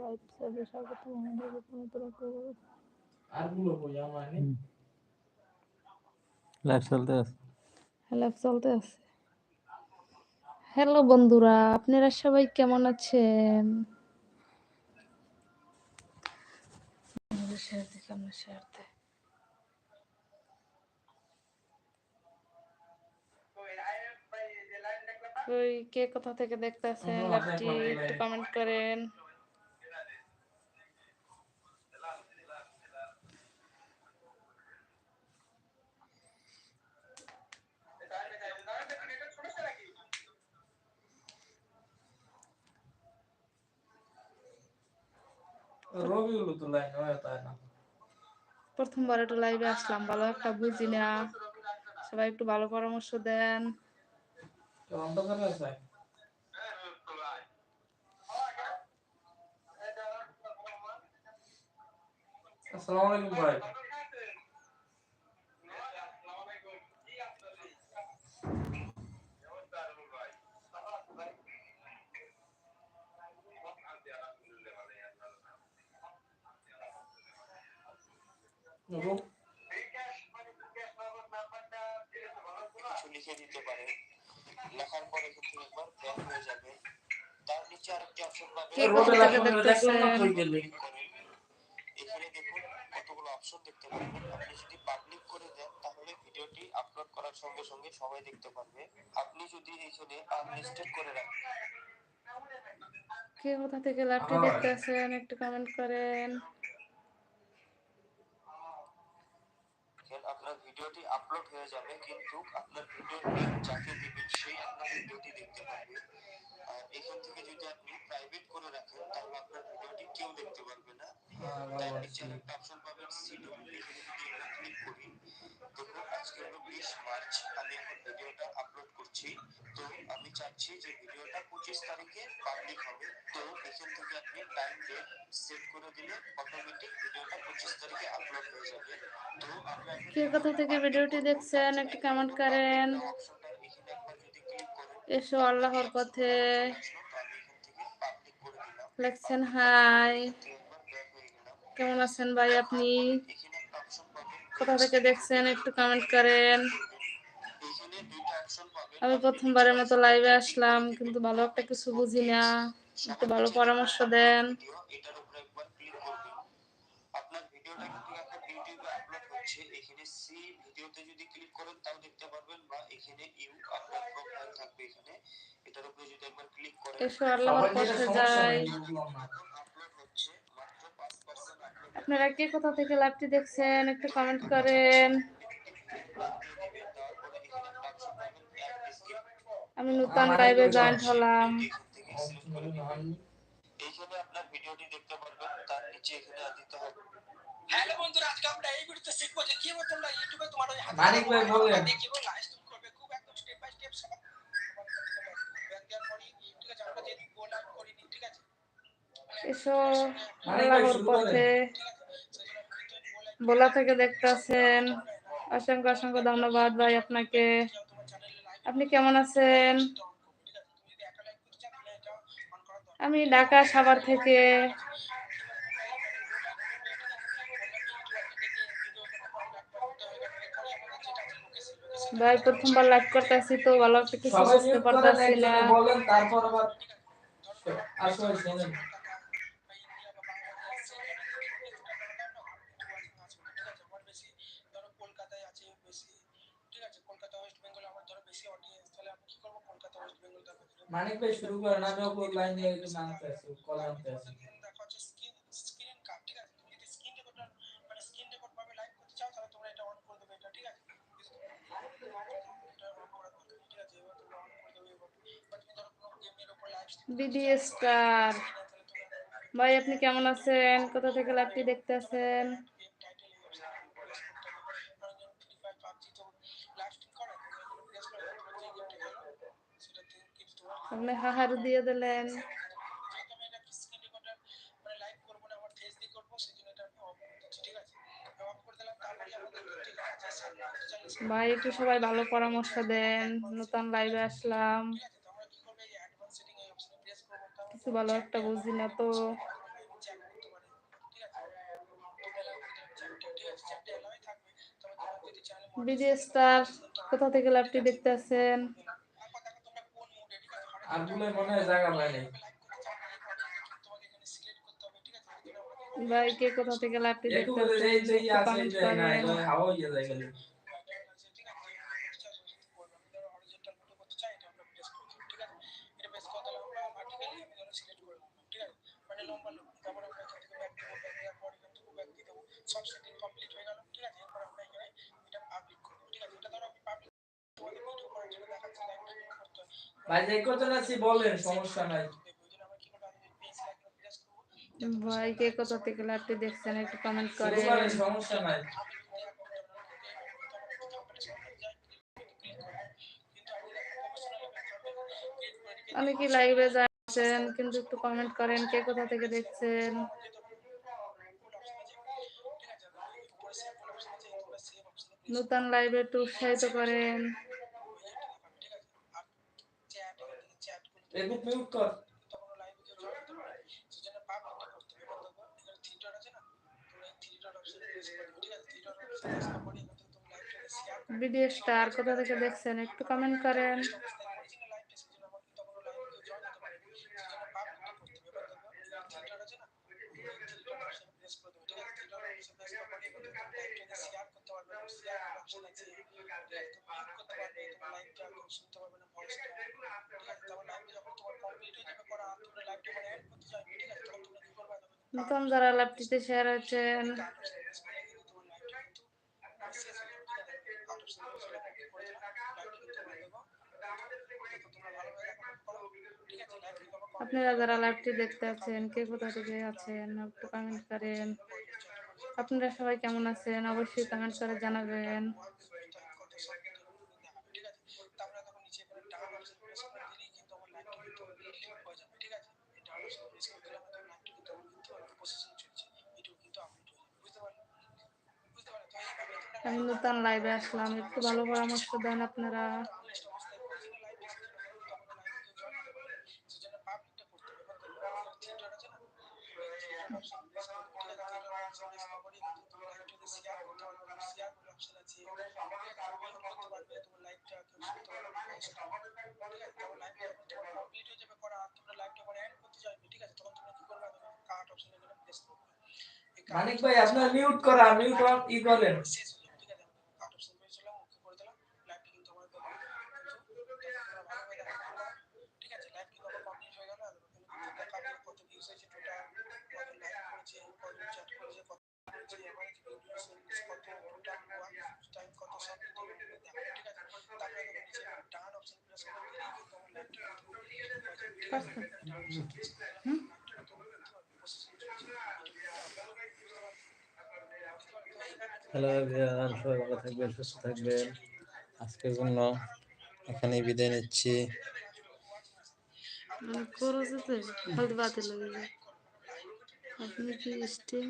Live service স্বাগত আমাদের চলতে আছে। লাইভ চলতে আছে। হ্যালো বন্ধুরা, আপনারা সবাই কেমন আছেন? শেয়ার দিকে ওই কে কোথা থেকে দেখতেছেন? লাইভটি একটু কমেন্ট করেন। প্রথমবার একটু লাইভে আসলাম ভালো একটা বুঝি না। সবাই একটু ভালো পরামর্শ দেন। তো অন্ধকার আছে আসসালামু আলাইকুম ভাই রূপ কিছু লিখে দিতে পারে লেখার পরে কিন্তু একবার ব্যাক হয়ে যাবে। তার নিচে আরেকটি অপশন লাগলে দেখলাম না দেখতেছেন? এখানে দেখুন কতগুলো অপশন দেখতে পারবেন। আপনি যদি পাবলিক করে দেন তাহলে ভিডিওটি আপলোড করার সঙ্গে সঙ্গে সবাই দেখতে পারবে। আপনি যদি এখানে আনলিস্টেড করে রাখেন। কে কোথা থেকে লাইভটি। দেখতেছেন? একটু কমেন্ট করেন দেখেন আপনার ভিডিওটি আপলোড হয়ে যাবে কিন্তু আপনার ভিডিওর লিঙ্ক যাকে দিবেন সেই আপনার ভিডিওটি দেখতে পারবে। আর এখান থেকে যদি আপনি প্রাইভেট করে রাখেন তাহলে আপনার ভিডিওটি কেউ দেখতে পারবে না। তার নিচে একটা অপশন পাবেন সিডো এখানে ক্লিক করি। দেখুন আজকে হলো বিশ মার্চ আমি এখন ভিডিওটা আপলোড করছি। তো আমি চাচ্ছি যে ভিডিওটা পঁচিশ তারিখে পাবলিক হবে। তো এখান থেকে আপনি টাইম ডেট সেট করে দিলে অটোমেটিক ভিডিওটা কে কোথা থেকে ভিডিওটি দেখছেন, একটু কমেন্ট করেন। এসো আল্লাহর পথে। লেখছেন, হাই। কেমন আছেন ভাই আপনি? কোথা থেকে দেখছেন? একটু কমেন্ট করেন। আমি প্রথমবারের মতো লাইভে আসলাম, কিন্তু ভালো একটা কিছু বুঝি না। একটু ভালো পরামর্শ দেন ভিডিও এটার উপরে একবার ক্লিক করবেন আপনার ভিডিওটা কিন্তু এখন ইউটিউবে আপলোড হচ্ছে এখানে সি ভিডিওতে যদি ক্লিক করেন তাও দেখতে পারবেন বা এখানে ইউ আপনার প্রোফাইল থাকবে এখানে। এটার উপরে যদি একবার ক্লিক করেন এসো আল্লাহর পথে যাই। এখন আপলোড হচ্ছে মাত্র 5% আপলোড আপনারা কে কোথা থেকে লাইভটি দেখছেন একটু কমেন্ট করেন। আমি নতুন লাইভে জয়েন্ট হলাম। এইখানে আপনার ভিডিওটি দেখতে পারবেন তার নিচে এখানে দিতে হবে হ্যালো বন্ধুরা আজকে আমরা এই ভিডিওতে শিখব যে কীভাবে তোমরা ইউটিউবে তোমার ওই হাতে মানিক ভাই বলেন। লাইভ স্ট্রিম করবে খুব একদম স্টেপ বাই স্টেপ সব ব্যাংকের পরে ঠিক আছে আমরা যেহেতু গো লাইভ করিনি ঠিক আছে এসো আল্লাহর পথে বোলা থেকে দেখতেছেন। অসংখ্য অসংখ্য ধন্যবাদ ভাই আপনাকে। আপনি কেমন আছেন? আমি ঢাকা সাভার থেকে ভাই প্রথমবার লাইভ করতেছি তো ভালো একটা কিছু বুঝতে পারতেছি না। বলেন তারপর আবার আসো শুনেন কলকাতায় আছে বেশি ঠিক আছে কলকাতা ওয়েস্ট বেঙ্গল আমার ধরো বেশি অডিয়েন্স তাহলে কি করব কলকাতা ওয়েস্ট বেঙ্গল তারপর মানিক ভাই শুরু করেন আমি ওপর লাইনে একটু আনতে আছি কল আনতে আছি। এটা আমি অফ করে দিচ্ছি ঠিক আছে অফ করে দিলাম তারপরে আমাদের ঠিক আছে ভাই, একটু সবাই ভালো পরামর্শ দেন। নতুন লাইভে আসলাম। কিছু ভালো একটা বুঝি না তো। বিডি স্টার কোথা থেকে লাইভটি দেখতে আছেন তারপর দেখো তোমরা কোন মুডে ঠিক আছে ভাই যে কজন আছি বলেন সমস্যা নাই। কি আমি ভাই কে কোথা থেকে লাইভটি দেখছেন একটু কমেন্ট করেন। সমস্যা নাই। অনেকে লাইভে যাচ্ছেন কিন্তু একটু কমেন্ট করেন কে কোথা থেকে দেখছেন? নতুন লাইভে একটু উৎসাহিত করেন। ফেসবুক মিউট কর। ভিডিও স্টার কোথা থেকে দেখছেন একটু কমেন্ট করেন। নতুন যারা লাইভটিতে শেয়ার হচ্ছেন আপনারা যারা লাইভটি দেখতে আছেন, কে কোথা থেকে আছেন, একটু কমেন্ট করেন। আপনারা সবাই কেমন আছেন? অবশ্যই কমেন্ট করে জানাবেন। আমি নতুন লাইভে আসলাম। একটু ভালো পরামর্শ দেন আপনারা। মানিক ভাই, আপনার মিউট করা মিউট অন ই করেন হ্যালো এভরিওয়ান, সবাই ভালো থাকবেন, সুস্থ থাকবেন। আজকের জন্য এখানে বিদায় নিচ্ছি। বাতিল যায় আপনি কি স্টিম?